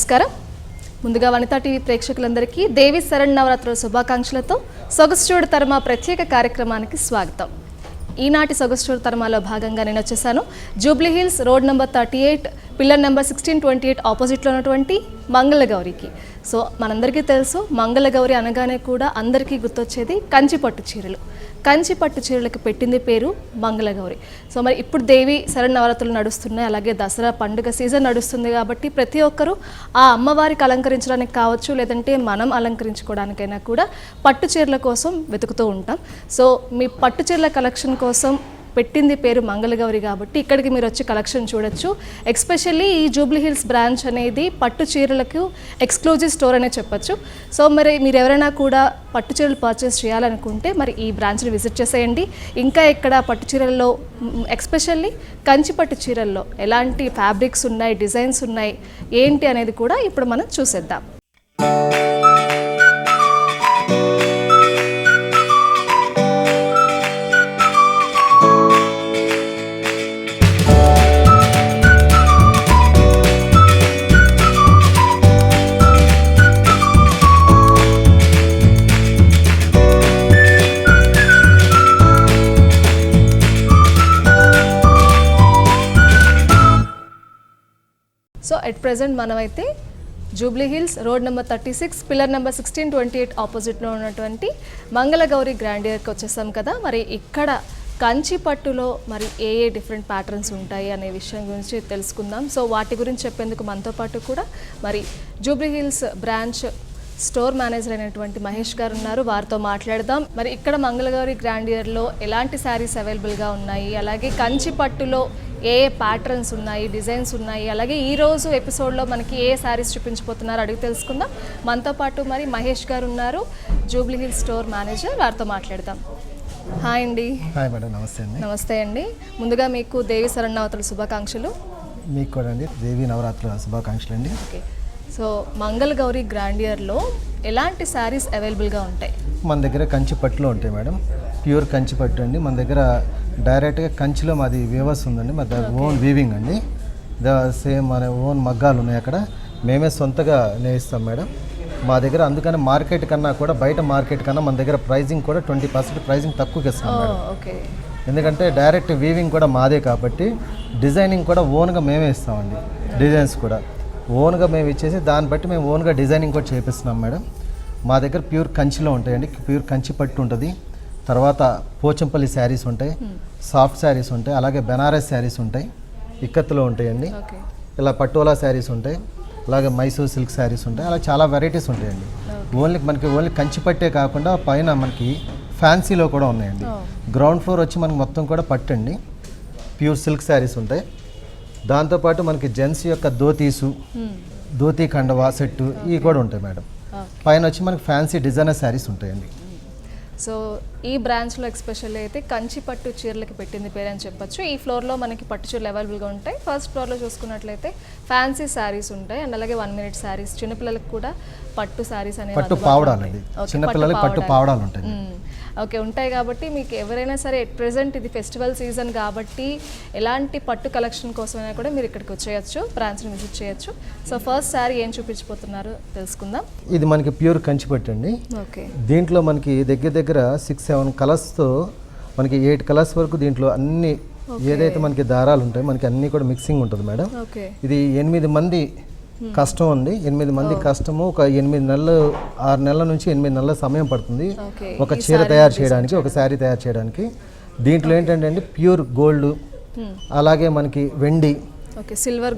నమస్కారం. ముందుగా వనితా టీవీ ప్రేక్షకులందరికీ దేవి శరణ్ నవరాత్రుల శుభాకాంక్షలతో సొగసుచూడు తర్మ ప్రత్యేక కార్యక్రమానికి స్వాగతం. ఈనాటి సొగసుచూడు తర్మాలో భాగంగా నేను వచ్చేసాను. Jubilee Hills road number thirty eight pillar number sixteen twenty eight ఆపోజిట్లో ఉన్నటువంటి మంగళగౌరికి. సో మనందరికీ తెలుసు మంగళగౌరి అనగానే కూడా అందరికీ గుర్తొచ్చేది కంచి పట్టు చీరలు. కంచి పట్టు చీరలకు పెట్టింది పేరు మంగళగౌరి. సో మరి ఇప్పుడు దేవి శరణ్ నవరాత్రులు నడుస్తున్నాయి అలాగే దసరా పండుగ సీజన్ నడుస్తుంది కాబట్టి ప్రతి ఒక్కరూ ఆ అమ్మవారికి అలంకరించడానికి కావచ్చు లేదంటే మనం అలంకరించుకోవడానికైనా కూడా పట్టు చీరల కోసం వెతుకుతూ ఉంటాం. సో మీ పట్టు చీరల కలెక్షన్ కోసం పెట్టింది పేరు మంగళగౌరి కాబట్టి ఇక్కడికి మీరు వచ్చి కలెక్షన్ చూడొచ్చు. ఎక్స్పెషల్లీ ఈ జూబ్లీ హిల్స్ బ్రాంచ్ అనేది పట్టు చీరలకు ఎక్స్క్లూజివ్ స్టోర్ అనే చెప్పొచ్చు. సో మరి మీరు ఎవరైనా కూడా పట్టు చీరలు పర్చేస్ చేయాలనుకుంటే మరి ఈ బ్రాంచ్ని విజిట్ చేసేయండి. ఇంకా ఇక్కడ పట్టు చీరల్లో ఎక్స్పెషల్లీ కంచి పట్టు చీరల్లో ఎలాంటి ఫ్యాబ్రిక్స్ ఉన్నాయి డిజైన్స్ ఉన్నాయి ఏంటి అనేది కూడా ఇప్పుడు మనం చూసేద్దాం. అట్ ప్రజెంట్ ప్రెసెంట్ మనమైతే Jubilee Hills road number thirty six pillar number sixteen twenty eight ఆపోజిట్లో ఉన్నటువంటి మంగళగౌరి గ్రాండియర్కి వచ్చేసాం కదా. మరి ఇక్కడ కంచి పట్టులో మరి ఏ ఏ డిఫరెంట్ ప్యాటర్న్స్ ఉంటాయి అనే విషయం గురించి తెలుసుకుందాం. సో వాటి గురించి చెప్పేందుకు మనతో పాటు కూడా మరి Jubilee Hills branch store manager అయినటువంటి మహేష్ గారు ఉన్నారు. వారితో మాట్లాడదాం. మరి ఇక్కడ మంగళగౌరి గ్రాండియర్లో ఎలాంటి శారీస్ అవైలబుల్గా ఉన్నాయి? అలాగే కంచి పట్టులో ఏ ఏ ప్యాటర్న్స్ ఉన్నాయి? డిజైన్స్ ఉన్నాయి? అలాగే ఈ రోజు ఎపిసోడ్లో మనకి ఏ శారీస్ చూపించబోతున్నారు అడిగి తెలుసుకుందాం. మనతో పాటు మరి మహేష్ గారు ఉన్నారు. జూబ్లీ హిల్స్ స్టోర్ మేనేజర్ వారితో మాట్లాడదాం. హాయ్ అండి. హాయ్ మేడం నమస్తే అండి. నమస్తే అండి. ముందుగా మీకు దేవి శరణవతల శుభాకాంక్షలు. మీకు కూడా అండి దేవి నవరాత్రుల శుభాకాంక్షలు అండి ఓకే. సో మంగళ గౌరి గ్రాండియర్లో ఎలాంటి శారీస్ అవైలబుల్గా ఉంటాయి? మన దగ్గర కంచి పట్టులో ఉంటాయి మేడం. ప్యూర్ కంచి పట్టు అండి. మన దగ్గర డైరెక్ట్గా కంచిలో మాది వేవర్స్ ఉందండి. మా ఓన్ వీవింగ్ అండి. ద సేమ్ మన ఓన్ మగ్గాలు ఉన్నాయి అక్కడ. మేమే సొంతగా నేయిస్తాం మేడం. మా దగ్గర అందుకని మార్కెట్ కన్నా కూడా బయట మార్కెట్ కన్నా మన దగ్గర ప్రైజింగ్ కూడా ట్వంటీ పర్సెంట్ ప్రైజింగ్ తక్కువకి ఇస్తాం మేడం. ఓకే. ఎందుకంటే డైరెక్ట్ వీవింగ్ కూడా మాదే కాబట్టి డిజైనింగ్ కూడా ఓన్గా మేమే ఇస్తామండి. డిజైన్స్ కూడా. ఓన్గా మేము ఇచ్చేసి దాన్ని బట్టి మేము ఓన్గా డిజైనింగ్ కూడా చేపిస్తున్నాం మేడం. మా దగ్గర ప్యూర్ కంచిలో ఉంటాయండి. ప్యూర్ కంచి పట్టు ఉంటుంది. తర్వాత పోచంపల్లి శారీస్ ఉంటాయి. సాఫ్ట్ శారీస్ ఉంటాయి. అలాగే బెనారస్ శారీస్ ఉంటాయి. ఇక్కత్తులో ఉంటాయండి. ఇలా పటోలా శారీస్ ఉంటాయి. అలాగే మైసూర్ సిల్క్ శారీస్ ఉంటాయి. అలా చాలా వెరైటీస్ ఉంటాయండి. ఓన్లీ మనకి ఓన్లీ కంచి పట్టే కాకుండా పైన మనకి ఫ్యాన్సీలో కూడా ఉన్నాయండి. గ్రౌండ్ ఫ్లోర్ వచ్చి మనకి మొత్తం కూడా పట్టండి. ప్యూర్ సిల్క్ శారీస్ ఉంటాయి. దాంతోపాటు మనకి జెంట్స్ యొక్క ధోతీసు ధోతీ కండవా సెట్టు ఇవి కూడా ఉంటాయి మేడం. పైన వచ్చి మనకి ఫ్యాన్సీ డిజైనర్ శారీస్ ఉంటాయండి. సో ఈ బ్రాంచ్లో ఎక్స్పెషల్లీ అయితే కంచి పట్టు చీరలకి పెట్టింది పేరు అని చెప్పొచ్చు. ఈ ఫ్లోర్లో మనకి పట్టు చీరలు అవైలబుల్గా ఉంటాయి. ఫస్ట్ ఫ్లోర్లో చూసుకున్నట్లయితే ఫ్యాన్సీ శారీస్ ఉంటాయి. అండ్ అలాగే వన్ మినిట్ శారీస్ చిన్నపిల్లలకు కూడా పట్టు శారీస్ అనేవి పట్టు. Okay, చిన్నపిల్లలకి పట్టు పావడాలు. ఉంటాయి. ఓకే ఉంటాయి కాబట్టి మీకు ఎవరైనా సరే ఎట్ ప్రెసెంట్ ఇది ఫెస్టివల్ సీజన్ కాబట్టి ఎలాంటి పట్టు కలెక్షన్ కోసమైనా కూడా మీరు ఇక్కడికి వచ్చేయచ్చు బ్రాంచ్ని విజిట్ చేయొచ్చు. సో ఫస్ట్ శారీ ఏం చూపించబోతున్నారో తెలుసుకుందాం. ఇది మనకి ప్యూర్ కంచి పట్టు అండి. ఓకే. దీంట్లో మనకి దగ్గర దగ్గర సిక్స్ సెవెన్ కలర్స్తో మనకి ఎయిట్ కలర్స్ వరకు దీంట్లో అన్ని ఏదైతే మనకి దారాలు ఉంటాయో మనకి అన్నీ కూడా మిక్సింగ్ ఉంటుంది మేడం. ఇది ఎనిమిది మంది కష్టం ఉంది ఎనిమిది మంది కష్టము ఒక ఎనిమిది నెలలు ఆరు నెలల నుంచి ఎనిమిది నెలల సమయం పడుతుంది. ఒక చీర తయారు చేయడానికి ఒక శారీ తయారు చేయడానికి. దీంట్లో ఏంటంటే అండి ప్యూర్ గోల్డ్. అలాగే మనకి వెండి ఓకే సిల్వర్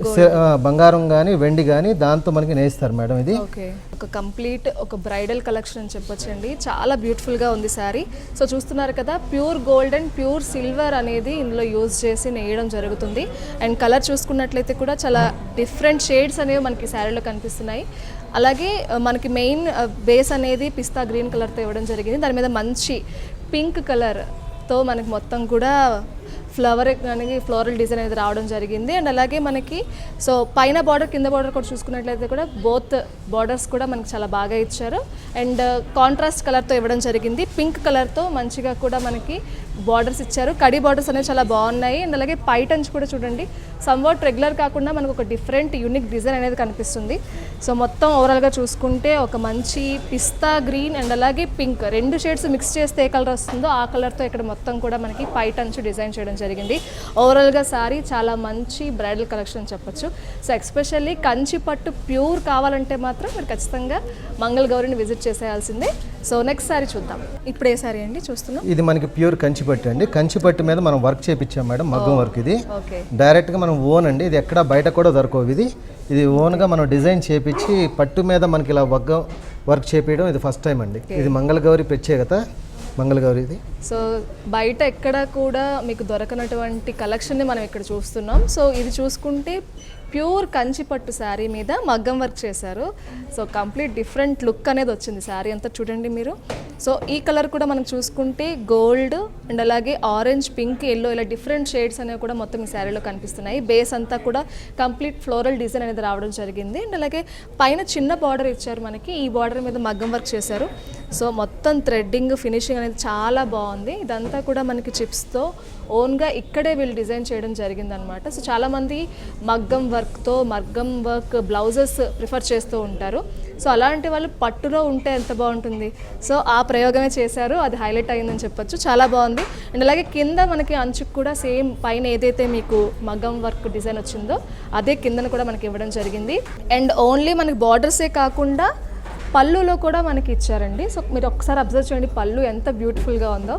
బంగారం కానీ వెండి కానీ దాంతో మనకి నేస్తారు మేడం ఇది. ఓకే ఒక కంప్లీట్ ఒక బ్రైడల్ కలెక్షన్ అని చెప్పొచ్చండి. చాలా బ్యూటిఫుల్గా ఉంది శారీ. సో చూస్తున్నారు కదా pure gold and pure silver అనేది ఇందులో యూజ్ చేసి నేయడం జరుగుతుంది. అండ్ కలర్ చూసుకున్నట్లయితే కూడా చాలా డిఫరెంట్ షేడ్స్ అనేవి మనకి శారీలో కనిపిస్తున్నాయి. అలాగే మనకి మెయిన్ బేస్ అనేది పిస్తా గ్రీన్ కలర్తో ఇవ్వడం జరిగింది. దాని మీద మంచి పింక్ కలర్తో మనకి మొత్తం కూడా ఫ్లవర్ అనేది ఫ్లోరల్ డిజైన్ అనేది రావడం జరిగింది. అండ్ అలాగే మనకి సో పైన బార్డర్ కింద బార్డర్ కూడా చూసుకున్నట్లయితే కూడా బోత్ బార్డర్స్ కూడా మనకి చాలా బాగా ఇచ్చారు. అండ్ కాంట్రాస్ట్ కలర్తో ఇవ్వడం జరిగింది. పింక్ కలర్తో మంచిగా కూడా మనకి బార్డర్స్ ఇచ్చారు. కడి బార్డర్స్ అనేవి చాలా బాగున్నాయి. అండ్ అలాగే పైటన్స్ కూడా చూడండి. సమ్వాట్ రెగ్యులర్ కాకుండా మనకు ఒక డిఫరెంట్ యూనిక్ డిజైన్ అనేది కనిపిస్తుంది. సో మొత్తం ఓవరాల్గా చూసుకుంటే ఒక మంచి పిస్తా గ్రీన్ అండ్ అలాగే పింక్ రెండు షేడ్స్ మిక్స్ చేస్తే ఏ కలర్ వస్తుందో ఆ కలర్తో ఇక్కడ మొత్తం కూడా మనకి పైటన్స్ డిజైన్ చేయడం జరిగింది. ఓవరాల్గా సారీ చాలా మంచి బ్రైడల్ కలెక్షన్ చెప్పొచ్చు. సో ఎక్స్పెషల్లీ కంచి పట్టు ప్యూర్ కావాలంటే మాత్రం మీరు ఖచ్చితంగా మంగళ గౌరిని విజిట్ చేసేయాల్సిందే. సో నెక్స్ట్ సారీ చూద్దాం. ఇప్పుడు ఏ సారీ అండి చూస్తున్నాం. ఇది మనకి ప్యూర్ కంచిపట్టు అండి. కంచిపట్టు మీద మనం వర్క్ చేపించాం మేడం మగ్గం వర్క్ ఇది. డైరెక్ట్గా మనం ఓన్ అండి ఇది ఎక్కడ బయట కూడా దొరకవు ఇది. ఇది ఓన్గా మనం డిజైన్ చేపించి పట్టు మీద మనకి ఇలా వగ్గం వర్క్ చేపించడం ఇది ఫస్ట్ టైం అండి. ఇది మంగళగౌరి ప్రత్యేకత మంగళగౌరి ఇది. సో బయట ఎక్కడ కూడా మీకు దొరకనటువంటి కలెక్షన్ని మనం ఇక్కడ చూస్తున్నాం. సో ఇది చూసుకుంటే ప్యూర్ కంచిపట్టు శారీ మీద మగ్గం వర్క్ చేశారు. సో కంప్లీట్ డిఫరెంట్ లుక్ అనేది వచ్చింది శారీ అంతా చూడండి మీరు. సో ఈ కలర్ కూడా మనం చూసుకుంటే గోల్డ్ అండ్ అలాగే ఆరెంజ్ పింక్ ఎల్లో ఇలా డిఫరెంట్ షేడ్స్ అనేవి కూడా మొత్తం ఈ శారీలో కనిపిస్తున్నాయి. బేస్ అంతా కూడా కంప్లీట్ ఫ్లోరల్ డిజైన్ అనేది రావడం జరిగింది. అండ్ అలాగే పైన చిన్న బార్డర్ ఇచ్చారు మనకి. ఈ బార్డర్ మీద మగ్గం వర్క్ చేశారు. సో మొత్తం థ్రెడ్డింగ్ ఫినిషింగ్ అనేది చాలా బాగుంది. ఇదంతా కూడా మనకి చిప్స్తో ఓన్గా ఇక్కడే వీళ్ళు డిజైన్ చేయడం జరిగిందనమాట సో చాలామంది మగ్గం వర్క్తో మగ్గం వర్క్ బ్లౌజెస్ ప్రిఫర్ చేస్తూ ఉంటారు. సో అలాంటి వాళ్ళు పట్టులో ఉంటే ఎంత బాగుంటుంది? సో ఆ ప్రయోగమే చేశారు. అది హైలైట్ అయిందని చెప్పొచ్చు. చాలా బాగుంది. అండ్ అలాగే కింద మనకి అంచుకు కూడా సేమ్ పైన ఏదైతే మీకు మగ్గం వర్క్ డిజైన్ వచ్చిందో అదే కిందన కూడా మనకి ఇవ్వడం జరిగింది. అండ్ ఓన్లీ మనకి బార్డర్సే కాకుండా పళ్ళులో కూడా మనకి ఇచ్చారండి. సో మీరు ఒకసారి అబ్జర్వ్ చేయండి పళ్ళు ఎంత బ్యూటిఫుల్గా ఉందో.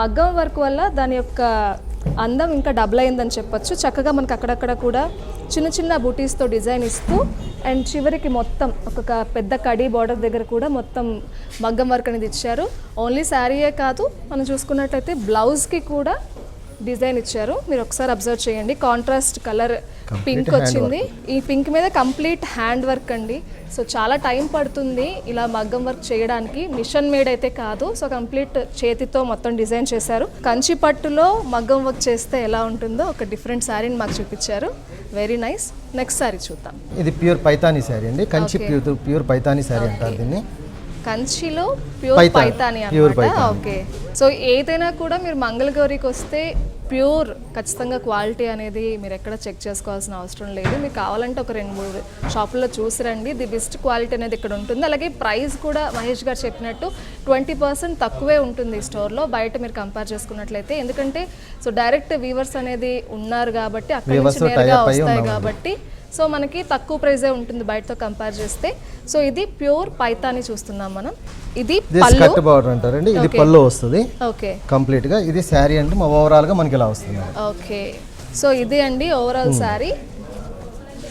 మగ్గం వర్క్ వల్ల దాని యొక్క అందం ఇంకా డబుల్ అయిందని చెప్పొచ్చు. చక్కగా మనకి అక్కడక్కడ కూడా చిన్న చిన్న బూటీస్తో డిజైన్ ఇస్తూ అండ్ చివరికి మొత్తం ఒక పెద్ద కడీ బార్డర్ దగ్గర కూడా మొత్తం మగ్గం వర్క్ అనేది ఇచ్చారు. ఓన్లీ శారీయే కాదు మనం చూసుకున్నట్లయితే బ్లౌజ్కి కూడా డిజైన్ ఇచ్చారు. మీరు ఒకసారి అబ్జర్వ్ చేయండి. కాంట్రాస్ట్ కలర్ పింక్ వచ్చింది. ఈ పింక్ మీద కంప్లీట్ హ్యాండ్ వర్క్ అండి. సో చాలా టైం పడుతుంది ఇలా మగ్గం వర్క్ చేయడానికి. మిషన్ మేడ్ అయితే కాదు. సో కంప్లీట్ చేతితో మొత్తం డిజైన్ చేశారు. కంచి పట్టులో మగ్గం వర్క్ చేస్తే ఎలా ఉంటుందో ఒక డిఫరెంట్ శారీని మాకు చూపించారు. వెరీ నైస్ నెక్స్ట్ శారీ చూద్దాం. ఇది ప్యూర్ పైతానీ శారీ అండి. కంచి ప్యూర్ ప్యూర్ పైతానీ శారీ అంటారు దీన్ని. కంచిలో ప్యూర్ పైతాని, అనమాట. ఓకే సో ఏదైనా కూడా మీరు మంగళగౌరికి వస్తే ప్యూర్ ఖచ్చితంగా క్వాలిటీ అనేది మీరు ఎక్కడ చెక్ చేసుకోవాల్సిన అవసరం లేదు. మీకు కావాలంటే ఒక రెండు మూడు షాపుల్లో చూసి రండి. ది బెస్ట్ క్వాలిటీ అనేది ఇక్కడ ఉంటుంది. అలాగే ప్రైస్ కూడా మహేష్ గారు చెప్పినట్టు ట్వంటీ పర్సెంట్ తక్కువే ఉంటుంది ఈ స్టోర్లో. బయట మీరు కంపేర్ చేసుకున్నట్లయితే. ఎందుకంటే సో డైరెక్ట్ వీవర్స్ అనేది ఉన్నారు కాబట్టి అక్కడ నుంచి నేరుగా వస్తాయి. కాబట్టి సో మనకి తక్కువ ప్రైజే ఉంటుంది బయటతో కంపేర్ చేస్తే. సో ఇది ప్యూర్ పైతాని చూస్తున్నాం మనం. ఇది పళ్ళు? స్కర్ట్ బార్డర్ అంటారండి. ఇది. పళ్ళు వస్తుంది. ఓకే. కంప్లీట్గా ఇది శారీ అంటే మా ఓవరాల్గా మనకి ఇలా వస్తుంది. ఓకే. సో ఇది అండి ఓవరాల్ శారీ.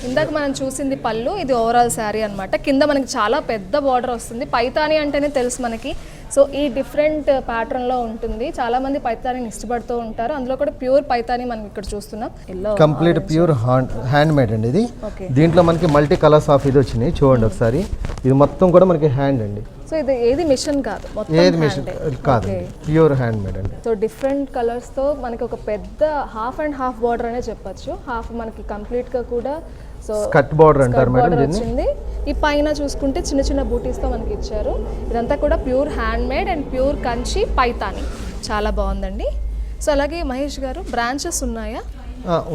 ఇందాక మనం చూసింది పళ్ళు ఇది ఓవరాల్ శారీ అన్నమాట. కింద మనకి చాలా పెద్ద బార్డర్ వస్తుంది. పైతాని అంటేనే తెలుసు మనకి. సో ఈ డిఫరెంట్ ప్యాటర్న్లో ఉంటుంది. చాలా మంది పైతానిని ఇష్టపడుతూ ఉంటారు. అందులో కూడా ప్యూర్ పైతాని మనం ఇక్కడ చూస్తున్నాం. Yellow complete pure hand made అండి ఇది. ఓకే దీంట్లో మనకి మల్టీ కలర్స్ ఆఫ్ ఇది వచ్చినాయి. చూడండి ఒకసారి. ఇది మొత్తం కూడా మనకి హ్యాండ్ అండి. సో ఇది ఏది మిషన్ కాదు? మొత్తం ఏది మిషన్. కాదండి ప్యూర్ హ్యాండ్ మేడ్ అండి. సో డిఫరెంట్ కలర్స్తో మనకి ఒక పెద్ద హాఫ్ అండ్ హాఫ్ బార్డర్ అనే చెప్పొచ్చు. హాఫ్ మనకి కంప్లీట్గా కూడా సో స్కట్ బార్డర్ అంటారు మేడం వచ్చింది. ఈ పైన చూసుకుంటే చిన్న చిన్న బూటీస్తో మనకి ఇచ్చారు. ఇదంతా కూడా pure hand made and pure Kanchi Paithani చాలా బాగుందండి. సో అలాగే మహేష్ గారు బ్రాంచెస్ ఉన్నాయా?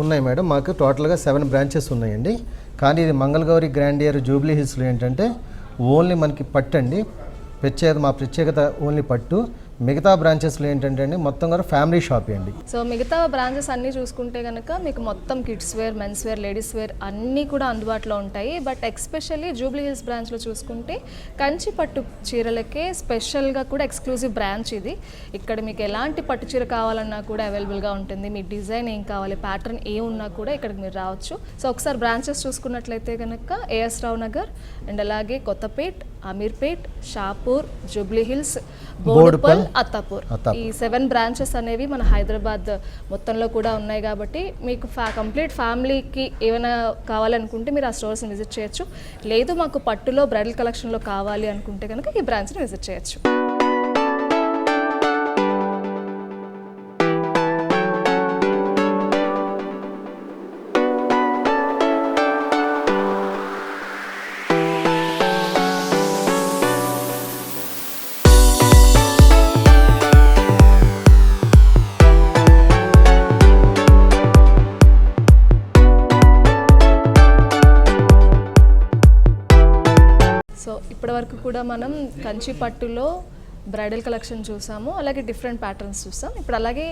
ఉన్నాయి మేడం. మాకు టోటల్గా సెవెన్ బ్రాంచెస్ ఉన్నాయండి. కానీ ఇది మంగళగౌరి గ్రాండ్ ఇయర్ జూబ్లీ హిల్స్లో ఏంటంటే ఓన్లీ మనకి పట్టు అండి ప్రత్యేకత మా ప్రత్యేకత ఓన్లీ పట్టు. మిగతా బ్రాంచెస్లో ఏంటంటే అండి మొత్తం కూడా ఫ్యామిలీ షాప్ అండి. సో మిగతా బ్రాంచెస్ అన్నీ చూసుకుంటే కనుక మీకు మొత్తం kids wear men's wear ladies wear అన్నీ కూడా అందుబాటులో ఉంటాయి. బట్ ఎక్స్పెషల్లీ జూబ్లీ హిల్స్ బ్రాంచ్లో చూసుకుంటే కంచి పట్టు చీరలకే స్పెషల్గా కూడా ఎక్స్క్లూజివ్ బ్రాంచ్ ఇది. ఇక్కడ మీకు ఎలాంటి పట్టు చీర కావాలన్నా కూడా అవైలబుల్గా ఉంటుంది. మీ డిజైన్ ఏం కావాలి ప్యాటర్న్ ఏ ఉన్నా కూడా ఇక్కడికి మీరు రావచ్చు. సో ఒకసారి బ్రాంచెస్ చూసుకున్నట్లయితే కనుక ఏఎస్ రావు నగర్ అండ్ అలాగే కొత్తపేట్ అమీర్పేట్ షాపూర్ జూబ్లీ హిల్స్ బోడుపల్ అత్తాపూర్. అత్తాపూర్. ఈ సెవెన్ బ్రాంచెస్ అనేవి మన హైదరాబాద్ మొత్తంలో కూడా ఉన్నాయి కాబట్టి మీకు ఫ్యా కంప్లీట్ ఫ్యామిలీకి ఏమైనా కావాలనుకుంటే మీరు ఆ స్టోర్స్ని విజిట్ చేయొచ్చు. లేదు మాకు పట్టులో బ్రైడల్ కలెక్షన్లో కావాలి అనుకుంటే కనుక ఈ బ్రాంచ్ని విజిట్ చేయొచ్చు. కూడా మనం కంచి పట్టులో బ్రైడల్ కలెక్షన్ చూసాము అలాగే డిఫరెంట్ ప్యాటర్న్స్ చూసాం. ఇప్పుడు అలాగే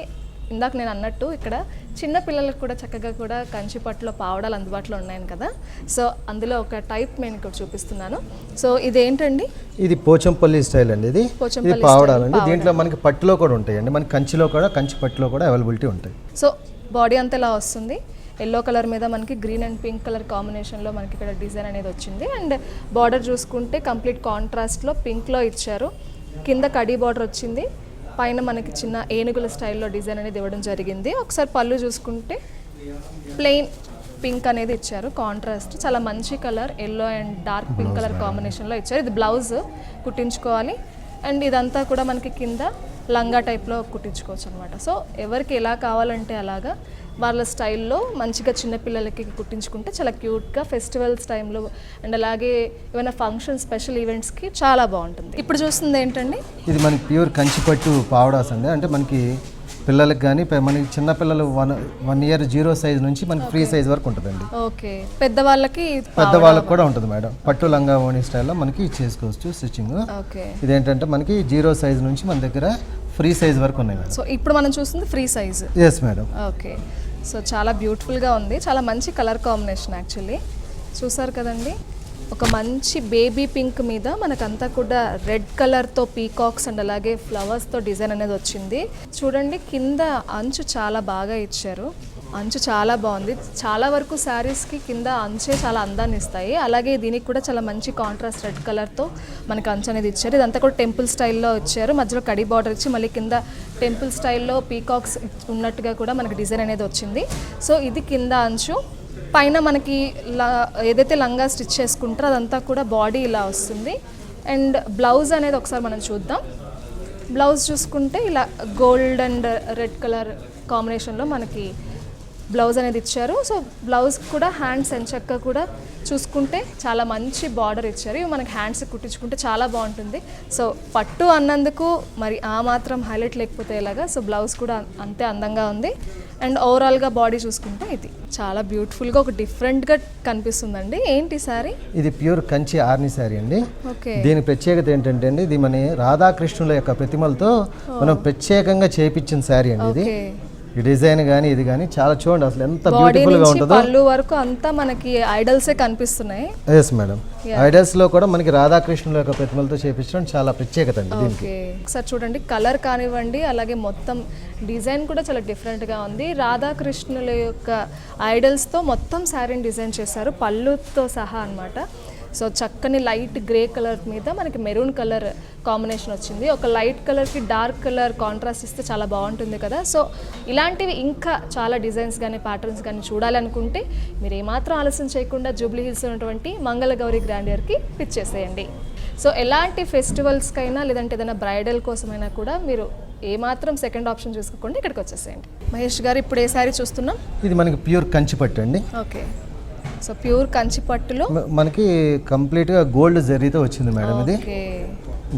ఇందాక నేను అన్నట్టు ఇక్కడ చిన్న పిల్లలకు కూడా చక్కగా కూడా కంచి పట్టులో పావడాలు అందుబాటులో ఉన్నాయి కదా. సో అందులో ఒక టైప్ నేను ఇక్కడ చూపిస్తున్నాను. సో ఇదేంటండి? ఇది పోచంపల్లి స్టైల్ అండి ఇది. ఇది పోచంపల్లి పావడాలండి దీంట్లో మనకి పట్టులో కూడా ఉంటాయండి. మనకి కంచిలో కూడా కంచి పట్టులో కూడా అవైలబిలిటీ ఉంటాయి. సో బాడీ అంతా ఇలా వస్తుంది? ఎల్లో కలర్ మీద మనకి గ్రీన్ అండ్ పింక్ కలర్ కాంబినేషన్లో మనకి ఇక్కడ డిజైన్ అనేది వచ్చింది. అండ్ బార్డర్ చూసుకుంటే కంప్లీట్ కాంట్రాస్ట్లో పింక్లో ఇచ్చారు. కింద కడీ బార్డర్ వచ్చింది. పైన మనకి చిన్న ఏనుగుల స్టైల్లో డిజైన్ అనేది ఇవ్వడం జరిగింది. ఒకసారి పళ్ళు చూసుకుంటే ప్లెయిన్ పింక్ అనేది ఇచ్చారు. కాంట్రాస్ట్ చాలా మంచి colour. Yellow and dark pink colour కాంబినేషన్లో ఇచ్చారు. ఇది బ్లౌజ్ కుట్టించుకోవాలి. అండ్ ఇదంతా కూడా మనకి కింద లంగా టైప్లో కుట్టించుకోవచ్చు అనమాట సో ఎవరికి ఎలా కావాలంటే అలాగా వాళ్ళ స్టైల్లో మంచిగా చిన్నపిల్లలకి కుట్టించుకుంటే చాలా క్యూట్గా ఫెస్టివల్స్ టైంలో అండ్ అలాగే ఏమైనా ఫంక్షన్ స్పెషల్ ఈవెంట్స్కి చాలా బాగుంటుంది. ఇప్పుడు చూస్తుంది ఏంటండి? ఇది మనకి ప్యూర్ కంచి పట్టు పావడాస్ అండి. అంటే మనకి పిల్లలకి కానీ మనకి చిన్న పిల్లలు one one year zero size నుంచి మనకి ఫ్రీ సైజ్ వరకు ఉంటుందండి. ఓకే. పెద్దవాళ్ళకి పెద్దవాళ్ళకి కూడా ఉంటుంది మేడం. పట్టు లంగా ఓణి స్టైల్లో మనకి చేసుకోవచ్చు స్టిచ్చింగ్. ఓకే. ఇదేంటంటే మనకి జీరో సైజ్ నుంచి మన దగ్గర ఫ్రీ సైజ్ వరకు ఉన్నాయి మేడం. సో ఇప్పుడు మనం చూస్తుంది free size. Yes madam okay. So చాలా బ్యూటిఫుల్గా ఉంది. చాలా మంచి కలర్ కాంబినేషన్ యాక్చువల్లీ చూసారు కదండి? ఒక మంచి బేబీ పింక్ మీద మనకంతా కూడా రెడ్ కలర్తో పీకాక్స్ అండ్ అలాగే ఫ్లవర్స్తో డిజైన్ అనేది వచ్చింది. చూడండి కింద అంచు చాలా బాగా ఇచ్చారు. అంచు చాలా బాగుంది. చాలా వరకు శారీస్కి కింద అంచే చాలా అందాన్ని ఇస్తాయి. అలాగే దీనికి కూడా చాలా మంచి కాంట్రాస్ట్ రెడ్ కలర్తో మనకి అంచు అనేది ఇచ్చారు. ఇదంతా కూడా టెంపుల్ స్టైల్లో ఇచ్చారు. మధ్యలో కడి బార్డర్ ఇచ్చి మళ్ళీ కింద టెంపుల్ స్టైల్లో పీకాక్స్ ఉన్నట్టుగా కూడా మనకి డిజైన్ అనేది వచ్చింది. సో ఇది కింద అంచు. పైన మనకి లా ఏదైతే లంగా స్టిచ్ చేసుకుంటారో అదంతా కూడా బాడీ ఇలా వస్తుంది. అండ్ బ్లౌజ్ అనేది ఒకసారి మనం చూద్దాం. బ్లౌజ్ చూసుకుంటే ఇలా గోల్డ్ అండ్ రెడ్ కలర్ కాంబినేషన్లో మనకి బ్లౌజ్ అనేది ఇచ్చారు. సో బ్లౌజ్ కూడా హ్యాండ్స్ ఎంచక్క కూడా చూసుకుంటే చాలా మంచి బార్డర్ ఇచ్చారు. ఇవి మనకి హ్యాండ్స్ కుట్టించుకుంటే చాలా బాగుంటుంది. సో పట్టు అన్నందుకు మరి ఆ మాత్రం హైలైట్ లేకపోతే ఎలాగా? సో బ్లౌజ్ కూడా అంతే అందంగా ఉంది. అండ్ ఓవరాల్గా బాడీ చూసుకుంటే ఇది చాలా బ్యూటిఫుల్గా ఒక డిఫరెంట్గా కనిపిస్తుందండి. ఏంటి సారీ? ఇది ప్యూర్ కంచి ఆర్ని శారీ అండి. ఓకే. దీని ప్రత్యేకత ఏంటంటే అండి ఇది మన రాధాకృష్ణుల యొక్క ప్రతిమలతో మనం ప్రత్యేకంగా చేపించిన శారీ అండి ఇది. ఈ డిజైన్ కానీ ఇది కానీ చాలా చూడండి అసలు ఎంత బ్యూటిఫుల్గా ఉంటుందో. పళ్ళు వరకు అంతా మనకి ఐడల్సే కనిపిస్తున్నాయి. ఎస్ మేడం ఐడల్స్లో కూడా మనకి రాధాకృష్ణుల యొక్క ప్రతిమలతో చేపించడం చాలా ప్రత్యేకత అండి దీనికి. ఓకే ఒకసారి చూడండి కలర్ కానివ్వండి అలాగే మొత్తం డిజైన్ కూడా చాలా డిఫరెంట్గా ఉంది. రాధాకృష్ణుల యొక్క ఐడల్స్తో మొత్తం శారీని డిజైన్ చేశారు. పళ్ళుతో సహా అన్నమాట. సో చక్కని లైట్ గ్రే కలర్ మీద మనకి మెరూన్ కలర్ కాంబినేషన్ వచ్చింది. ఒక లైట్ కలర్కి డార్క్ కలర్ కాంట్రాస్ట్ ఇస్తే చాలా బాగుంటుంది కదా. సో ఇలాంటివి ఇంకా చాలా డిజైన్స్ కానీ ప్యాటర్న్స్ కానీ చూడాలనుకుంటే మీరు ఏమాత్రం ఆలస్యం చేయకుండా జూబ్లీ హిల్స్ ఉన్నటువంటి మంగళగౌరి గ్రాండియర్కి పిచ్ చేసేయండి. సో ఎలాంటి ఫెస్టివల్స్కైనా లేదంటే ఏదైనా బ్రైడల్ కోసమైనా కూడా మీరు ఏమాత్రం సెకండ్ ఆప్షన్ చూసుకోకుండా ఇక్కడికి వచ్చేసేయండి. మహేష్ గారు ఇప్పుడు ఏ సారీ చూస్తున్నాం? ఇది మనకి ప్యూర్ కంచి పట్టు అండి. ఓకే. సో ప్యూర్ కంచి పట్టులో. మనకి కంప్లీట్గా గోల్డ్ జరీతో వచ్చింది మేడం ఇది.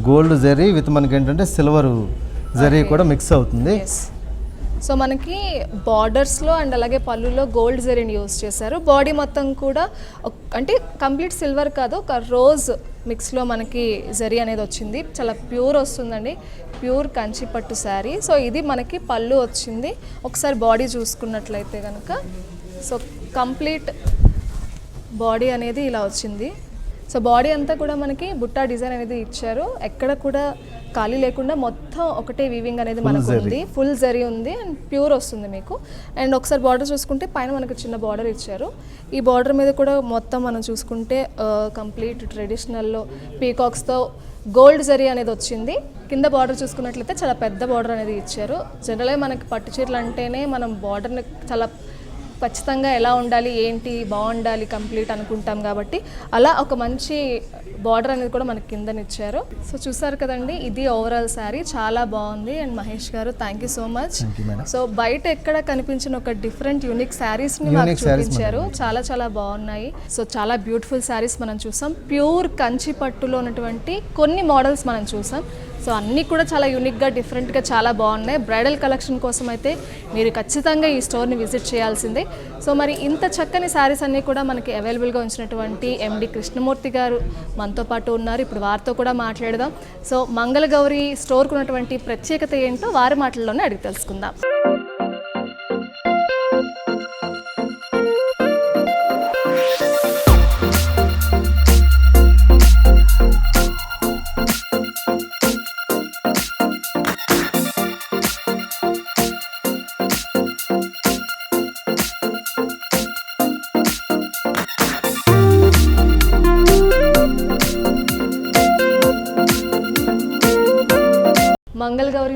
గోల్డ్ జరీ విత్ మనకి ఏంటంటే సిల్వర్ జరీ కూడా మిక్స్ అవుతుంది. సో మనకి బార్డర్స్లో అండ్ అలాగే పళ్ళులో గోల్డ్ జరీని యూస్ చేశారు. బాడీ మొత్తం కూడా అంటే కంప్లీట్ సిల్వర్ కాదు ఒక రోజ్ మిక్స్లో మనకి జరీ అనేది వచ్చింది. చాలా ప్యూర్ వస్తుందండి. ప్యూర్ కంచి పట్టు శారీ. సో ఇది మనకి పళ్ళు వచ్చింది. ఒకసారి బాడీ చూసుకున్నట్లయితే కనుక సో కంప్లీట్ బాడీ అనేది ఇలా వచ్చింది. సో బాడీ అంతా కూడా మనకి బుట్టా డిజైన్ అనేది ఇచ్చారు. ఎక్కడ కూడా ఖాళీ లేకుండా మొత్తం ఒకటే వీవింగ్ అనేది మనకు ఉంది. ఫుల్ జరీ ఉంది అండ్ ప్యూర్ వస్తుంది మీకు. అండ్ ఒకసారి బార్డర్ చూసుకుంటే పైన మనకు చిన్న బార్డర్ ఇచ్చారు. ఈ బార్డర్ మీద కూడా మొత్తం మనం చూసుకుంటే కంప్లీట్ ట్రెడిషనల్లో పీకాక్స్తో గోల్డ్ జరీ అనేది వచ్చింది. కింద బార్డర్ చూసుకున్నట్లయితే చాలా పెద్ద బార్డర్ అనేది ఇచ్చారు. జనరల్గా మనకి పట్టు చీరలు అంటేనే మనం బార్డర్ని చాలా ఖచ్చితంగా ఎలా ఉండాలి ఏంటి బాగుండాలి కంప్లీట్ అనుకుంటాం కాబట్టి అలా ఒక మంచి బార్డర్ అనేది కూడా మనకి కిందనిచ్చారు. సో చూసారు కదండి ఇది ఓవరాల్ శారీ చాలా బాగుంది. అండ్ మహేష్ గారు thank you so much so బయట ఎక్కడ కనిపించిన ఒక డిఫరెంట్ యూనిక్ శారీస్ని మాకు చూపించారు. చాలా చాలా బాగున్నాయి. సో చాలా బ్యూటిఫుల్ శారీస్ మనం చూసాం. ప్యూర్ కంచి పట్టులో ఉన్నటువంటి కొన్ని మోడల్స్ మనం చూసాం. సో అన్నీ కూడా చాలా యూనిక్గా డిఫరెంట్గా చాలా బాగున్నాయి. బ్రైడల్ కలెక్షన్ కోసం అయితే మీరు ఖచ్చితంగా ఈ స్టోర్ని విజిట్ చేయాల్సిందే. సో మరి ఇంత చక్కని శారీస్ అన్నీ కూడా మనకి అవైలబుల్గా ఉంచినటువంటి ఎండి కృష్ణమూర్తి గారు మనతో పాటు ఉన్నారు. ఇప్పుడు వారితో కూడా మాట్లాడదాం. సో మంగళగౌరి స్టోర్కు ఉన్నటువంటి ప్రత్యేకత ఏంటో వారి మాటల్లోనే అడిగి తెలుసుకుందాం.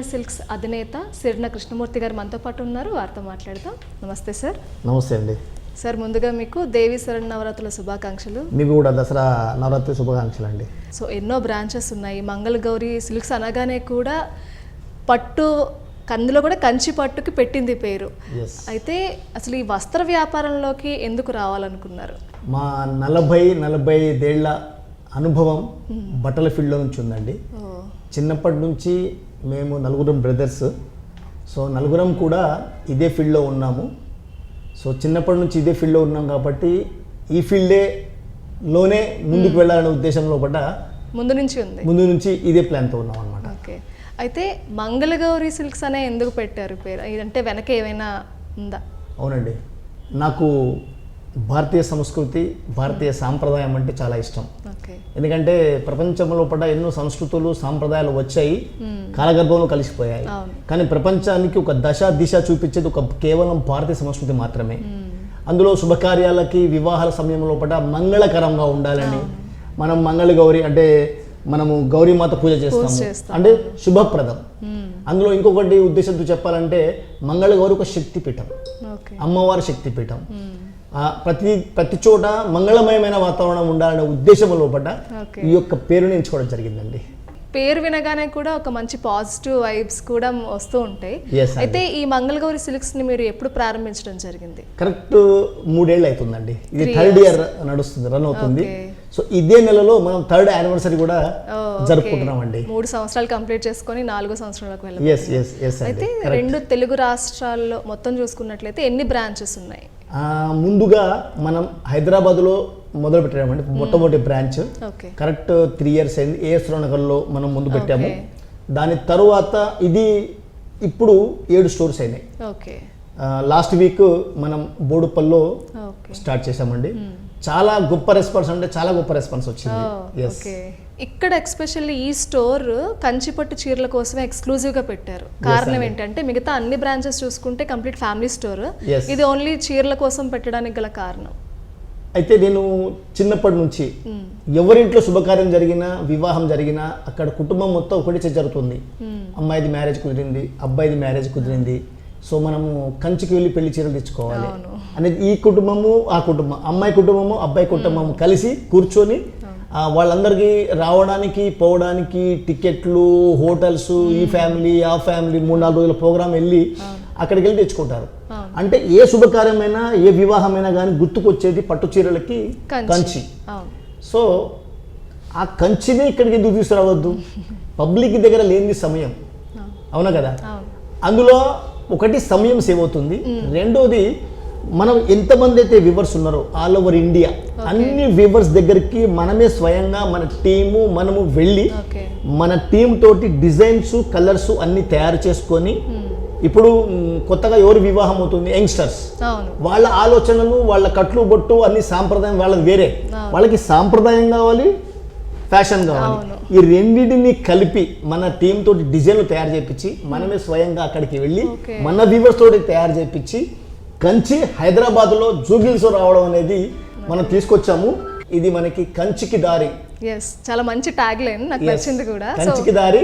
మంగళగౌరి సిల్క్స్ అధినేత సిరిన కృష్ణమూర్తి గారు మనతో పాటు ఉన్నారు. వారితో మాట్లాడదాం. నమస్తే సార్. నమస్తే అండి. సార్ ముందుగా మీకు దేవి శరణ్ నవరాత్రుల శుభాకాంక్షలు. మీకు కూడా దసరా నవరాత్రి శుభాకాంక్షలు అండి సో ఎన్నో బ్రాంచెస్ ఉన్నాయి. మంగళగౌరి సిల్క్స్ అనగానే కూడా పట్టు కందులో కూడా కంచి పట్టుకి పెట్టింది పేరు. అయితే అసలు ఈ వస్త్ర వ్యాపారంలోకి ఎందుకు రావాలనుకున్నారు? మా నలభై నలభై ఐదేళ్ళ అనుభవం బట్టల ఫీల్డ్లో నుంచి ఉందండి. చిన్నప్పటి నుంచి మేము నలుగురం బ్రదర్స్. సో నలుగురం కూడా ఇదే ఫీల్డ్లో ఉన్నాము. సో చిన్నప్పటి నుంచి ఇదే ఫీల్డ్లో ఉన్నాం కాబట్టి ఈ ఫీల్డే లోనే ముందుకు వెళ్ళాలనే ఉద్దేశంలో పడ్డ ముందు నుంచి ఉంది. ముందు నుంచి ఇదే ప్లాన్తో ఉన్నాం అనమాట ఓకే. అయితే మంగళగౌరి సిల్క్స్ అనే ఎందుకు పెట్టారు పేరు? అంటే వెనక ఏమైనా ఉందా? అవునండి. నాకు భారతీయ సంస్కృతి భారతీయ సాంప్రదాయం అంటే చాలా ఇష్టం. ఎందుకంటే ప్రపంచంలో పడ్డ ఎన్నో సంస్కృతులు సాంప్రదాయాలు వచ్చాయి కాలగర్భంలో కలిసిపోయాయి. కానీ ప్రపంచానికి ఒక దశ దిశ చూపించేది ఒక కేవలం భారతీయ సంస్కృతి మాత్రమే. అందులో శుభకార్యాలకి వివాహాల సమయంలో పడ్డ మంగళకరంగా ఉండాలని మనం మంగళ గౌరి అంటే మనము గౌరీమాత పూజ చేస్తాము. చేస్తాం. అంటే శుభప్రదం. అందులో ఇంకొకటి ఉద్దేశంతో చెప్పాలంటే మంగళ గౌరి ఒక శక్తిపీఠం. అమ్మవారి శక్తిపీఠం. ప్రతి ప్రతి చోట మంగళమయమైన వాతావరణం ఉండాలనే ఉద్దేశం లోపల ఈ యొక్క పేరుని ఎంచుకోవడం జరిగిందండి. పేరు వినగానే కూడా ఒక మంచి పాజిటివ్ వైబ్స్ కూడా వస్తూ ఉంటాయి. అండి. అయితే ఈ మంగళగౌరి సిల్క్స్ని మీరు ఎప్పుడు ప్రారంభించడం జరిగింది? కరెక్ట్ మూడేళ్ళు అవుతుందండి ఇది థర్డ్ ఇయర్ నడుస్తుంది రన్ అవుతుంది. సో ఇదే నెలలో మనం థర్డ్ యానివర్సరీ కూడా okay. జరుపుకుంటున్నామండి. మూడు సంవత్సరాలు కంప్లీట్ చేసుకొని నాలుగో సంవత్సరంలోకి ఎస్ అయితే అండి రెండు తెలుగు రాష్ట్రాల్లో మొత్తం చూసుకున్నట్లయితే ఎన్ని బ్రాంచెస్ ఉన్నాయి? ముందుగా మనం హైదరాబాద్లో మొదలు పెట్టామండి మొట్టమొదటి బ్రాంచ్. కరెక్ట్ త్రీ ఇయర్స్ అయింది ఏఎస్ నగర్లో మనం ముందు పెట్టాము. దాని తరువాత ఇది ఇప్పుడు ఏడు స్టోర్స్ అయినాయి. ఓకే. లాస్ట్ వీక్ మనం బోడుపల్లో స్టార్ట్ చేసామండి చాలా గొప్ప రెస్పాన్స్ అంటే చాలా గొప్ప రెస్పాన్స్ వచ్చింది. ఓకే ఇక్కడ ఎక్స్పెషల్లీ ఈ స్టోర్ కంచిపట్టు చీరల కోసమే ఎక్స్క్లూజివ్గా పెట్టారు. కారణం ఏంటంటే మిగతా అన్ని బ్రాంచెస్ చూసుకుంటే కంప్లీట్ ఫ్యామిలీ స్టోర్. ఇది ఓన్లీ చీరల కోసం పెట్టడానికి గల కారణం. అయితే నేను చిన్నప్పటి నుంచి ఎవరింట్లో శుభకార్యం జరిగినా వివాహం జరిగినా అక్కడ కుటుంబం మొత్తం ఒకటి జరుగుతుంది. అమ్మాయిది మ్యారేజ్ కుదిరింది అబ్బాయిది మ్యారేజ్ కుదిరింది. సో మనము కంచికి వెళ్ళి పెళ్ళి చీరలు తెచ్చుకోవాలి. అనేది ఈ కుటుంబము ఆ కుటుంబం అమ్మాయి కుటుంబము అబ్బాయి కుటుంబము కలిసి కూర్చొని వాళ్ళందరికీ రావడానికి పోవడానికి టికెట్లు హోటల్స్ ఈ ఫ్యామిలీ ఆ ఫ్యామిలీ మూడు నాలుగు రోజుల ప్రోగ్రామ్ వెళ్ళి అక్కడికి వెళ్ళి తెచ్చుకుంటారు. అంటే ఏ శుభకార్యమైనా ఏ వివాహమైనా కానీ గుర్తుకొచ్చేది పట్టు చీరలకి కంచి. సో ఆ కంచిని ఇక్కడికి ఎందుకు తీసుకురావద్దు? పబ్లిక్ దగ్గర లేని సమయం. అవునా. కదా? అందులో ఒకటి సమయం సేవ్ అవుతుంది రెండోది మనం ఎంతమంది అయితే వివర్స్ ఉన్నారో ఆల్ ఓవర్ ఇండియా అన్ని వివర్స్ దగ్గరికి మనమే స్వయంగా మన టీము మనము వెళ్ళి మన టీం తోటి డిజైన్స్ కలర్స్ అన్ని తయారు చేసుకొని ఇప్పుడు మ్, కొత్తగా ఎవరు వివాహం అవుతుంది? యంగ్స్టర్స్ వాళ్ళ ఆలోచనలు వాళ్ళ కట్లు బొట్టు అన్ని సాంప్రదాయం వాళ్ళది వేరే. వాళ్ళకి సాంప్రదాయం కావాలి ఫ్యాషన్ కావాలి. ఈ రెండింటిని కలిపి మన టీం తోటి డిజైన్లు తయారు చేయించి మనమే స్వయంగా అక్కడికి వెళ్ళి. మన వ్యూవర్స్ తోటి తయారు చేయించి కంచి హైదరాబాద్లో జూబిల్స్ రావడం అనేది మనం తీసుకొచ్చాము. ఇది మనకి కంచికి దారి. ఎస్ చాలా మంచి ట్యాగ్ లైన్ నాకు. నచ్చింది కూడా. కంచికి దారి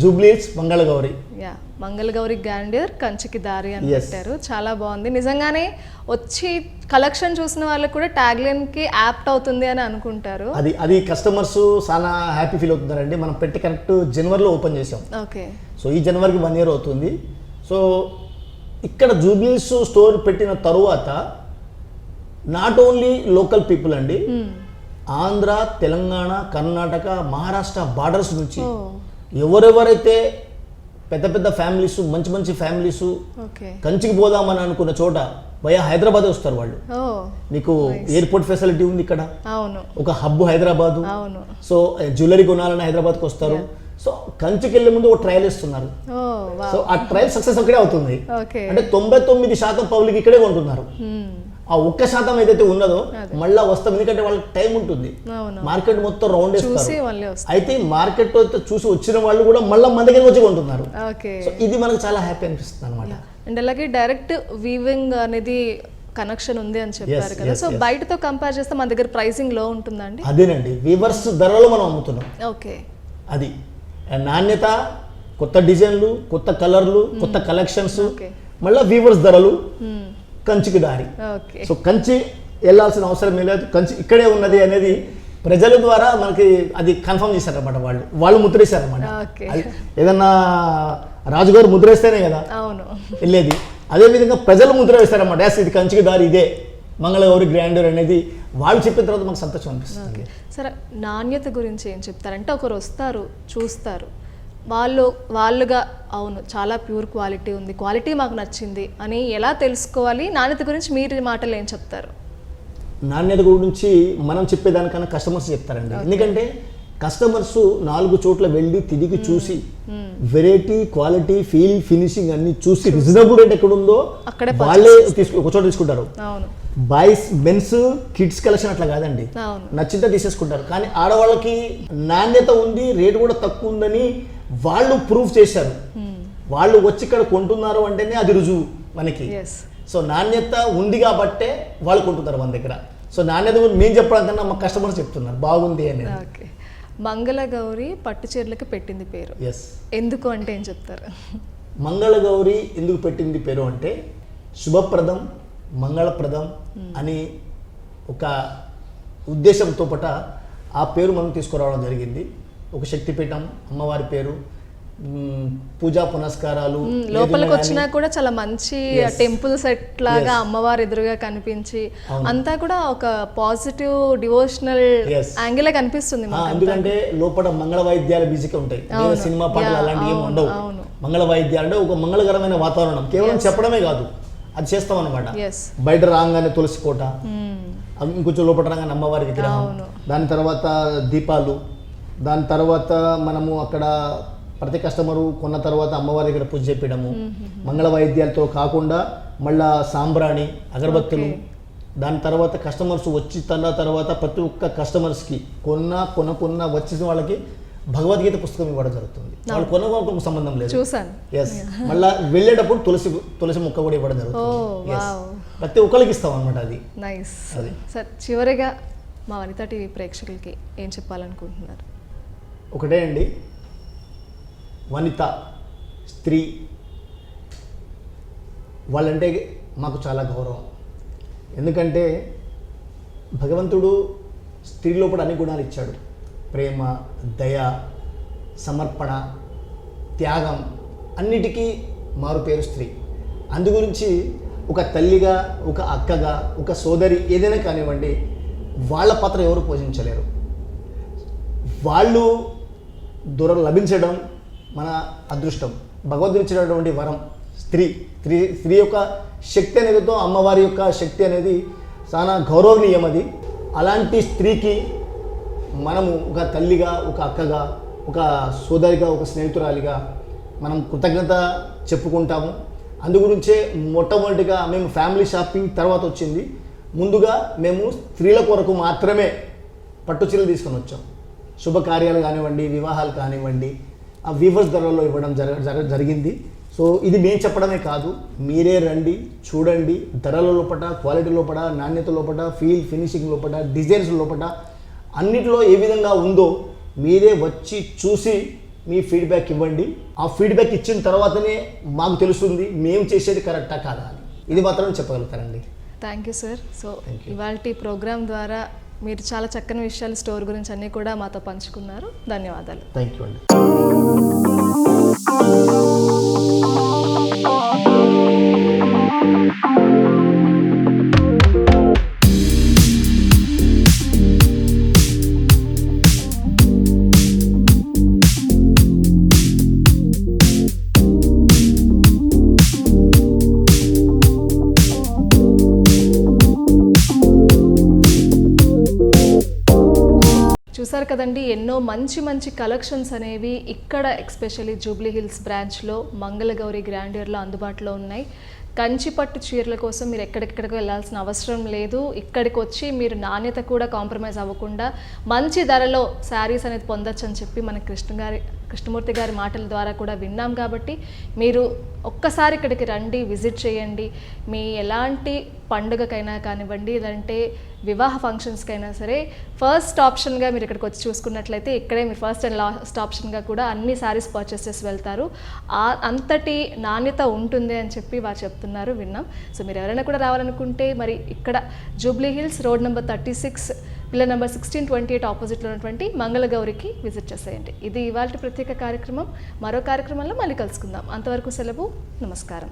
జూబ్లీస్ మంగళగౌరి. యా మంగళగౌరి గ్యాండియర్ కంచికి దారి అని. పెట్టారు. చాలా బాగుంది. నిజంగానే వచ్చి కలెక్షన్ చూసిన వాళ్ళకి కూడా ట్యాగ్ లైన్కి యాప్ట్ అవుతుంది అని అనుకుంటారు. అది అది కస్టమర్స్ చాలా హ్యాపీ ఫీల్ అవుతున్నారండి. మనం పెట్టి కరెక్ట్ జనవరిలో ఓపెన్ చేసాం ఓకే. సో ఈ జనవరికి వన్ ఇయర్ అవుతుంది. సో ఇక్కడ జూబిల్స్ స్టోర్ పెట్టిన తరువాత నాట్ ఓన్లీ లోకల్ పీపుల్ అండి ఆంధ్ర తెలంగాణ కర్ణాటక మహారాష్ట్ర బార్డర్స్ నుంచి ఎవరెవరైతే పెద్ద పెద్ద ఫ్యామిలీస్ మంచి మంచి ఫ్యామిలీస్ కంచికి పోదామని అనుకున్న చోట భయ హైదరాబాద్ వస్తారు వాళ్ళు. మీకు ఎయిర్పోర్ట్ ఫెసిలిటీ ఉంది ఇక్కడ. ఒక హబ్ హైదరాబాదు. సో జ్యువెలరీ కొనాలని హైదరాబాద్కి వస్తారు. సో కంచికి వెళ్ళే ముందు ఒక ట్రయల్ ఇస్తున్నారు సో ఆ ట్రయల్ సక్సెస్ అక్కడే అవుతుంది. అంటే తొంభై తొమ్మిది శాతం పబ్లిక్ ఇక్కడే కొంటున్నారు. మ్మ్. ఆ ఒక్క శాతం ఏదైతే ఉన్నదో మళ్ళా వస్తాం. ఎందుకంటే వాళ్ళకి టైం ఉంటుంది. మార్కెట్ మొత్తం రౌండ్ చూసి వేస్తారు. అయితే మార్కెట్ చూసి వచ్చిన వాళ్ళు కూడా మళ్ళీ మన దగ్గరికి వచ్చి కొంటున్నారు. సో ఇది మనకు చాలా హ్యాపీ అనిపిస్తుంది అనమాట అండ్ అలాగే డైరెక్ట్ వీవింగ్ అనేది కనెక్షన్ ఉంది అని చెప్పారు కదా. సో. బయటతో కంపేర్ చేస్తే మన దగ్గర ప్రైసింగ్లో ఉంటుందండి? అదేనండి. వీవర్స్ ధరలో మనం అమ్ముతున్నాం. ఓకే. అది. నాణ్యత కొత్త డిజైన్లు కొత్త కలర్లు కొత్త కలెక్షన్స్. మళ్ళీ వీవర్స్ ధరలు. కంచికి దారి. సో కంచి వెళ్ళాల్సిన అవసరం లేదు. కంచి ఇక్కడే ఉన్నది అనేది ప్రజల ద్వారా మనకి అది కన్ఫర్మ్ చేశారన్నమాట వాళ్ళు. వాళ్ళు ముద్రేశారన్నమాట. ఏదన్నా రాజుగారు ముద్రేస్తేనే కదా వెళ్ళేది. అదేవిధంగా ప్రజలు ముద్ర వేస్తారన్నమాట. ఎస్ ఇది కంచికి దారి ఇదే. మంగళగౌరి గ్రాండర్ అనేది వాళ్ళు చెప్పిన తర్వాత మనకు సంతోషం అనిపిస్తుంది. సరే నాణ్యత గురించి ఏం చెప్తారంటే ఒకరు వస్తారు చూస్తారు. వాళ్ళు వాళ్ళుగా అవును చాలా ప్యూర్ క్వాలిటీ ఉంది. క్వాలిటీ మాకు నచ్చింది అని ఎలా తెలుసుకోవాలి? నాణ్యత గురించి మీరు మాటలు ఏం చెప్తారు? నాణ్యత గురించి మనం చెప్పేదానికన్నా కస్టమర్స్ చెప్తారండి. ఎందుకంటే కస్టమర్స్ నాలుగు చోట్ల వెళ్ళి తిరిగి చూసి వెరైటీ క్వాలిటీ ఫీల్ ఫినిషింగ్ అన్ని చూసి రీజనబుల్ రేట్ ఎక్కడ ఉందో అక్కడే వాళ్ళే తీసుకు ఒక చోట తీసుకుంటారు. అవును. బాయ్స్ మెన్స్ కిడ్స్ కలెక్షన్ అట్లా కాదండి. అవును. నచ్చిందే తీసేసుకుంటారు. కానీ ఆడవాళ్ళకి నాణ్యత ఉంది రేటు కూడా తక్కువ ఉందని వాళ్ళు ప్రూఫ్ చేశారు. వాళ్ళు వచ్చి ఇక్కడ కొంటున్నారు అంటేనే అది రుజువు మనకి. సో నాణ్యత ఉంది కాబట్టే వాళ్ళు కొంటున్నారు మన దగ్గర. సో నాణ్యత గురించి మేము చెప్పడం కన్నా మా కస్టమర్స్ చెప్తున్నారు. బాగుంది అనేది ఓకే మంగళగౌరి పట్టు చీరలకి పెట్టింది పేరు. ఎస్ ఎందుకు అంటే ఏం చెప్తారు? మంగళగౌరి ఎందుకు పెట్టింది పేరు అంటే శుభప్రదం మంగళప్రదం అని ఒక ఉద్దేశంతో పట ఆ పేరు మనం తీసుకురావడం జరిగింది. ఒక శక్తిపీఠం అమ్మవారి పేరు పూజా పునస్కారాలు లోపలికి వచ్చినా కూడా చాలా మంచి. టెంపుల్ సెట్ లాగా. అమ్మవారు ఎదురుగా కనిపించి. అంతా కూడా ఒక పాజిటివ్ డివోషనల్. యాంగిలే కనిపిస్తుంది ఎందుకంటే లోపల మంగళ వాయిద్యాల మ్యూజిక్ ఉంటాయి. సినిమా పాటలు అలాంటివి ఏమి ఉండవు. మంగళ వాయిద్యాలు అంటే ఒక మంగళకరమైన వాతావరణం కేవలం చెప్పడమే కాదు అది చేస్తాం అనమాట బయట రాగానే తులసి కోట ఇంకొంచెం లోపల రాగానే అమ్మవారి విగ్రహం అవును. దాని తర్వాత దీపాలు దాని తర్వాత మనము అక్కడ ప్రతి కస్టమరు కొన్న తర్వాత అమ్మవారి దగ్గర పూజ చేపించడము మంగళ వాయిద్యాలతో కాకుండా మళ్ళా సాంబ్రాణి అగరబత్తులు. దాని తర్వాత కస్టమర్స్ వచ్చి తన తర్వాత ప్రతి ఒక్క కస్టమర్స్కి కొన్న కొనకున్న వచ్చిన వాళ్ళకి భగవద్గీత పుస్తకం ఇవ్వడం జరుగుతుంది. వాళ్ళు కొన్న సంబంధం లేదు. చూసాను ఎస్ మళ్ళా వెళ్ళేటప్పుడు తులసి తులసి మొక్క కూడా ఇవ్వడం జరుగుతుంది. ప్రతి ఒక్కరికి ఇస్తాం అనమాట అది. నైస్ అది. సార్ చివరిగా మా వనితా టీవీ ప్రేక్షకులకి ఏం చెప్పాలనుకుంటున్నారు? ఒకటే అండి. వనిత స్త్రీ. వాళ్ళంటే మాకు చాలా గౌరవం. ఎందుకంటే భగవంతుడు స్త్రీ లోపల అన్ని గుణాలు ఇచ్చాడు. ప్రేమ దయ సమర్పణ త్యాగం అన్నిటికీ మారు పేరు స్త్రీ. అందు గురించి ఒక తల్లిగా ఒక అక్కగా ఒక సోదరి ఏదైనా కానివ్వండి వాళ్ళ పాత్ర ఎవరు పోషించలేరు. వాళ్ళు దూరం లభించడం మన అదృష్టం. భగవంతుడు ఇచ్చినటువంటి వరం. స్త్రీ స్త్రీ స్త్రీ యొక్క శక్తి అనేదితో అమ్మవారి యొక్క శక్తి అనేది చాలా గౌరవనీయం అది. అలాంటి స్త్రీకి మనము ఒక తల్లిగా ఒక అక్కగా ఒక సోదరిగా ఒక స్నేహితురాలిగా మనం కృతజ్ఞత చెప్పుకుంటాము. అందు గురించే మొట్టమొదటిగా మేము ఫ్యామిలీ షాపింగ్ తర్వాత వచ్చింది. ముందుగా మేము స్త్రీల కొరకు మాత్రమే పట్టు చీరలు తీసుకొని వచ్చాం. శుభకార్యాలు కానివ్వండి వివాహాలు కానివ్వండి ఆ వీవర్స్ ధరలో ఇవ్వడం జర జర జరిగింది. సో ఇది మేము చెప్పడమే కాదు మీరే రండి చూడండి ధరల లోపల క్వాలిటీ లోపల నాణ్యత లోపల ఫీల్ ఫినిషింగ్ లోపల డిజైన్స్ లోపల అన్నిటిలో ఏ విధంగా ఉందో మీరే వచ్చి చూసి మీ ఫీడ్బ్యాక్ ఇవ్వండి. ఆ ఫీడ్బ్యాక్ ఇచ్చిన తర్వాతనే మాకు తెలుస్తుంది మేము చేసేది కరెక్టా కాదా అని. ఇది మాత్రం చెప్పగలుగుతారండి థ్యాంక్ యూ సార్ సో. ఇవాళ ప్రోగ్రామ్ ద్వారా మీరు చాలా చక్కని విషయాలు స్టోర్ గురించి అన్నీ కూడా మాతో పంచుకున్నారు. ధన్యవాదాలు. థ్యాంక్ యూ అండి. కదండి ఎన్నో మంచి మంచి కలెక్షన్స్ అనేవి ఇక్కడ ఎక్స్పెషల్లీ జూబ్లీ హిల్స్ బ్రాంచ్లో మంగళగౌరి గ్రాండియర్లో అందుబాటులో ఉన్నాయి. కంచిపట్టు చీరల కోసం మీరు ఎక్కడెక్కడికి వెళ్ళాల్సిన అవసరం లేదు. ఇక్కడికి వచ్చి మీరు నాణ్యత కూడా కాంప్రమైజ్ అవ్వకుండా మంచి ధరలో శారీస్ అనేది పొందొచ్చు అని చెప్పి మన కృష్ణ గారి కృష్ణమూర్తి గారి మాటల ద్వారా కూడా విన్నాం కాబట్టి మీరు ఒక్కసారి ఇక్కడికి రండి విజిట్ చేయండి. మీ ఎలాంటి పండుగకైనా కానివ్వండి లేదంటే వివాహ ఫంక్షన్స్కైనా సరే ఫస్ట్ ఆప్షన్గా మీరు ఇక్కడికి వచ్చి చూసుకున్నట్లయితే ఇక్కడే మీరు ఫస్ట్ అండ్ లాస్ట్ ఆప్షన్గా కూడా అన్ని శారీస్ పర్చేస్ చేసి వెళ్తారు అంతటి నాణ్యత ఉంటుంది అని చెప్పి వారు చెప్తున్నారు విన్నాం. సో మీరు ఎవరైనా కూడా రావాలనుకుంటే మరి ఇక్కడ Jubilee Hills road number thirty six pillar number sixteen twenty eight ఆపోజిట్లో ఉన్నటువంటి మంగళగౌరికి విజిట్ చేసేయండి. ఇది ఇవాళ ప్రత్యేక కార్యక్రమం. మరో కార్యక్రమంలో మళ్ళీ కలుసుకుందాం. అంతవరకు సెలవు. నమస్కారం.